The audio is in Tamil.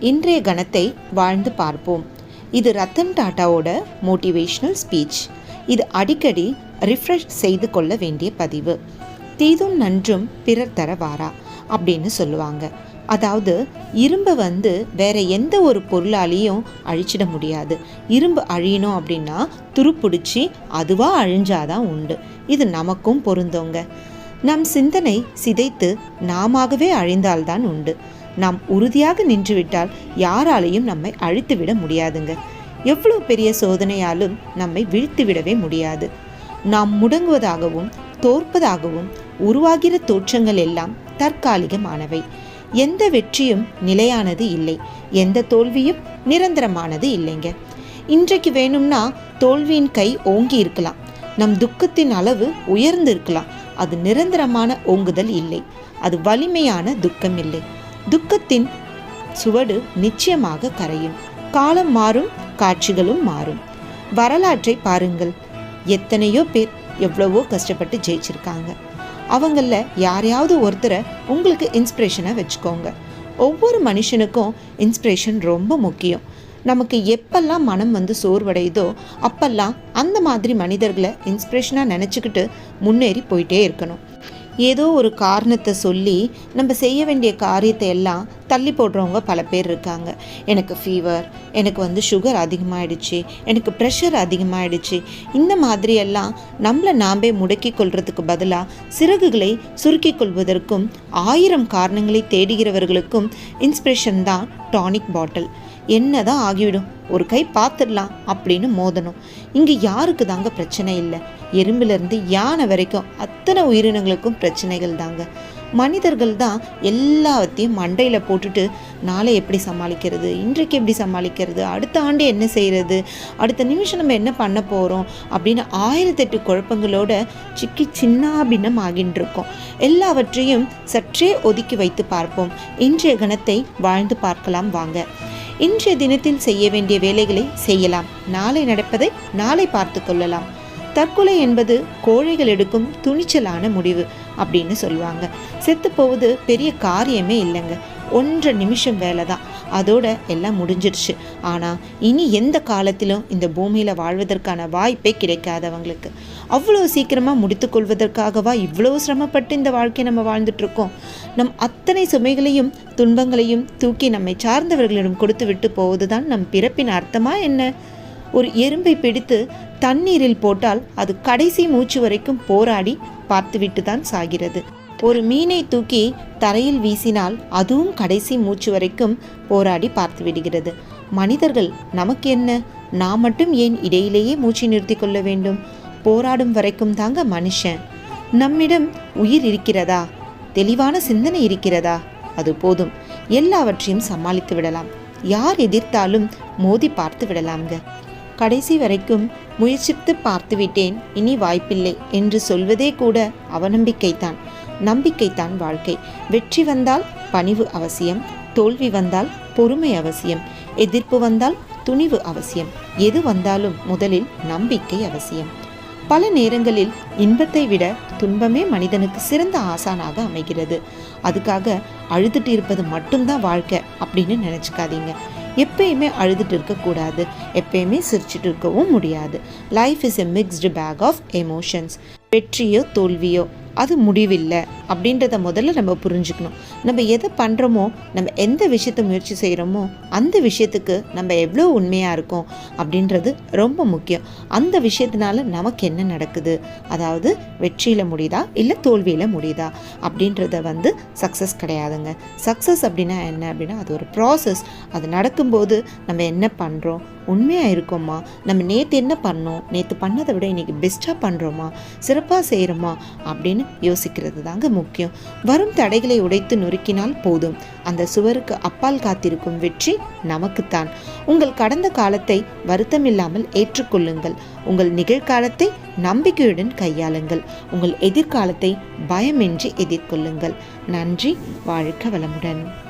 இன்றைய கணத்தை வாழ்ந்து பார்ப்போம். இது ரத்தன் டாட்டாவோட மோட்டிவேஷ்னல் ஸ்பீச் இது அடிக்கடி ரிஃப்ரெஷ் செய்து கொள்ள வேண்டிய பதிவு. தீதும் நன்றும் பிறர் தர வாரா? அப்படின்னு சொல்லுவாங்க. அதாவது இரும்பை வந்து வேற எந்த ஒரு பொருளாலையும் அழிச்சிட முடியாது. இரும்பு அழியணும் அப்படின்னா துருப்பிடிச்சி அதுவாக அழிஞ்சாதான் உண்டு. இது நமக்கும் பொருந்தோங்க. நம் சிந்தனை சிதைத்து நாமாகவே அழிந்தால்தான் உண்டு. நாம் உறுதியாக நின்றுவிட்டால் யாராலையும் நம்மை அழித்துவிட முடியாதுங்க. எவ்வளோ பெரிய சோதனையாலும் நம்மை வீழ்த்துவிடவே முடியாது. நாம் முடங்குவதாகவும் தோற்பதாகவும் உருவாகிற தோற்றங்கள் எல்லாம் தற்காலிகமானவை. எந்த வெற்றியும் நிலையானது இல்லை. எந்த தோல்வியும் நிரந்தரமானது இல்லைங்க. இன்றைக்கு வேணும்னா தோல்வியின் கை ஓங்கி இருக்கலாம். நம் துக்கத்தின் அளவு உயர்ந்து இருக்கலாம் அது நிரந்தரமான ஓங்குதல் இல்லை. அது வலிமையான துக்கம் இல்லை துக்கத்தின் சுவடு நிச்சயமாக கரையும். காலம் மாறும் காட்சிகளும் மாறும். வரலாற்றை பாருங்கள். எத்தனையோ பேர் எவ்வளவோ கஷ்டப்பட்டு ஜெயிச்சிருக்காங்க. அவங்களில் யாரையாவது ஒருத்தரை உங்களுக்கு இன்ஸ்பிரேஷனை வச்சுக்கோங்க. ஒவ்வொரு மனுஷனுக்கும் இன்ஸ்பிரேஷன் ரொம்ப முக்கியம். நமக்கு எப்பெல்லாம் மனம் வந்து சோர்வடையுதோ அப்பெல்லாம் அந்த மாதிரி மனிதர்களை இன்ஸ்பிரேஷனாக நினச்சிக்கிட்டு முன்னேறி போயிட்டே இருக்கணும். ஏதோ ஒரு காரணத்தை சொல்லி நம்ம செய்ய வேண்டிய காரியத்தை எல்லாம் தள்ளி போடுறவங்க பல பேர் இருக்காங்க. எனக்கு ஃபீவர் எனக்கு வந்து சுகர் அதிகமாகிடுச்சு எனக்கு ப்ரெஷர் அதிகமாகிடுச்சு இந்த மாதிரியெல்லாம் நம்மளை நாம்பே முடக்கி கொள்வதுக்கு பதிலாக சிறகுகளை சுருக்கி கொள்வதற்கும் ஆயிரம் காரணங்களை தேடுகிறவர்களுக்கும் இன்ஸ்பிரேஷன் தான் டானிக் பாட்டில் என்ன தான் ஆகிவிடும்? ஒரு கை பார்த்துடலாம் அப்படின்னு மோதணும். இங்கே யாருக்கு தாங்க பிரச்சனை இல்லை. எறும்பிலிருந்து யானை வரைக்கும் அத்தனை உயிரினங்களுக்கும் பிரச்சனைகள் தாங்க. மனிதர்கள் தான் எல்லாத்தையும் மண்டையில் போட்டுட்டு நாளை எப்படி சமாளிக்கிறது? இன்றைக்கு எப்படி சமாளிக்கிறது? அடுத்த ஆண்டு என்ன செய்கிறது அடுத்த நிமிஷம் நம்ம என்ன பண்ண போகிறோம் அப்படின்னு ஆயிரத்தெட்டு குழப்பங்களோட சிக்கி சின்னாபின்னம் ஆகின்றிருக்கோம் எல்லாவற்றையும் சற்றே ஒதுக்கி வைத்து பார்ப்போம். இன்றைய கணத்தை வாழ்ந்து பார்க்கலாம் வாங்க. இன்றைய தினத்தில் செய்ய வேண்டிய வேலைகளை செய்யலாம். நாளை நடப்பதை நாளை பார்த்து கொள்ளலாம். தற்கொலை என்பது கோழைகள் எடுக்கும் துணிச்சலான முடிவு அப்படின்னு சொல்லுவாங்க. செத்து போவது பெரிய காரியமே இல்லைங்க. ஒன்றரை நிமிஷம் வேலை தான். அதோட எல்லாம் முடிஞ்சிடுச்சு ஆனால் இனி எந்த காலத்திலும் இந்த பூமியில் வாழ்வதற்கான வாய்ப்பே கிடைக்காதவங்களுக்கு அவ்வளோ சீக்கிரமாக முடித்துக்கொள்வதற்காகவா இவ்வளோ சிரமப்பட்டு இந்த வாழ்க்கையை நம்ம வாழ்ந்துட்டுருக்கோம் நம் அத்தனை சுமைகளையும் துன்பங்களையும் தூக்கி நம்மை சார்ந்தவர்களிடம் கொடுத்து விட்டு போவதுதான் நம் பிறப்பின் அர்த்தமாக என்ன? ஒரு எறும்பை பிடித்து தண்ணீரில் போட்டால் அது கடைசி மூச்சு வரைக்கும் போராடி பார்த்துவிட்டு தான் சாகிறது. ஒரு மீனை தூக்கி தரையில் வீசினால் அதுவும் கடைசி மூச்சு வரைக்கும் போராடி பார்த்து விடுகிறது மனிதர்கள் நமக்கு என்ன? நாம் மட்டும் ஏன் இடையிலேயே மூச்சு நிறுத்தி கொள்ள வேண்டும்? போராடும் வரைக்கும் தாங்க மனுஷன். நம்மிடம் உயிர் இருக்கிறதா? தெளிவான சிந்தனை இருக்கிறதா? அது போதும். எல்லாவற்றையும் சமாளித்து விடலாம். யார் எதிர்த்தாலும் மோதி பார்த்து விடலாம்ங்க. கடைசி வரைக்கும் முயற்சித்து பார்த்துவிட்டேன். இனி வாய்ப்பில்லை என்று சொல்வதே கூட அவநம்பிக்கைத்தான் நம்பிக்கைத்தான் வாழ்க்கை. வெற்றி வந்தால் பணிவு அவசியம் தோல்வி வந்தால் பொறுமை அவசியம் எதிர்ப்பு வந்தால் துணிவு அவசியம் எது வந்தாலும் முதலில் நம்பிக்கை அவசியம். பல நேரங்களில் இன்பத்தை விட துன்பமே மனிதனுக்கு சிறந்த ஆசானாக அமைகிறது. அதுக்காக அழுதுட்டு இருப்பது மட்டும்தான் வாழ்க்கை அப்படின்னு நினச்சிக்காதீங்க. எப்பயுமே அழுதுட்டு இருக்கக்கூடாது. எப்பயுமே சிரிச்சுட்டு இருக்கவும் முடியாது. Life is a mixed bag of emotions வெற்றியோ தோல்வியோ. அது முடிவில்லை அப்படின்றத முதல்ல நம்ம புரிஞ்சுக்கணும். நம்ம எதை பண்ணுறோமோ நம்ம எந்த விஷயத்தை முயற்சி செய்கிறோமோ அந்த விஷயத்துக்கு நம்ம எவ்வளோ உண்மையாக இருக்கோம் அப்படின்றது ரொம்ப முக்கியம். அந்த விஷயத்தினால நமக்கு என்ன நடக்குது? அதாவது வெற்றியில் முடியுதா? இல்லை தோல்வியில் முடியுதா? அப்படின்றத வந்து சக்ஸஸ் கிடையாதுங்க. சக்ஸஸ் அப்படின்னா என்ன அப்படின்னா அது ஒரு ப்ராசஸ் அது நடக்கும்போது நம்ம என்ன பண்ணுறோம் உண்மையாக இருக்கோமா நம்ம நேற்று என்ன பண்ணோம்? நேற்று பண்ணதை விட இன்றைக்கி பெஸ்ட்டாக பண்ணுறோமா சிறப்பாக செய்கிறோமா அப்படின்னு யோசிக்கிறது தாங்க முக்கியம். வரும் தடைகளை உடைத்து நொறுக்கினால் போதும். அந்த சுவருக்கு அப்பால் காத்திருக்கும் வெற்றி நமக்குத்தான். உங்கள் கடந்த காலத்தை வருத்தமில்லாமல் ஏற்றுக்கொள்ளுங்கள். உங்கள் நிகழ்காலத்தை நம்பிக்கையுடன் கையாளுங்கள். உங்கள் எதிர்காலத்தை பயமின்றி எதிர்கொள்ளுங்கள். நன்றி. வாழ்க்க வளமுடன்.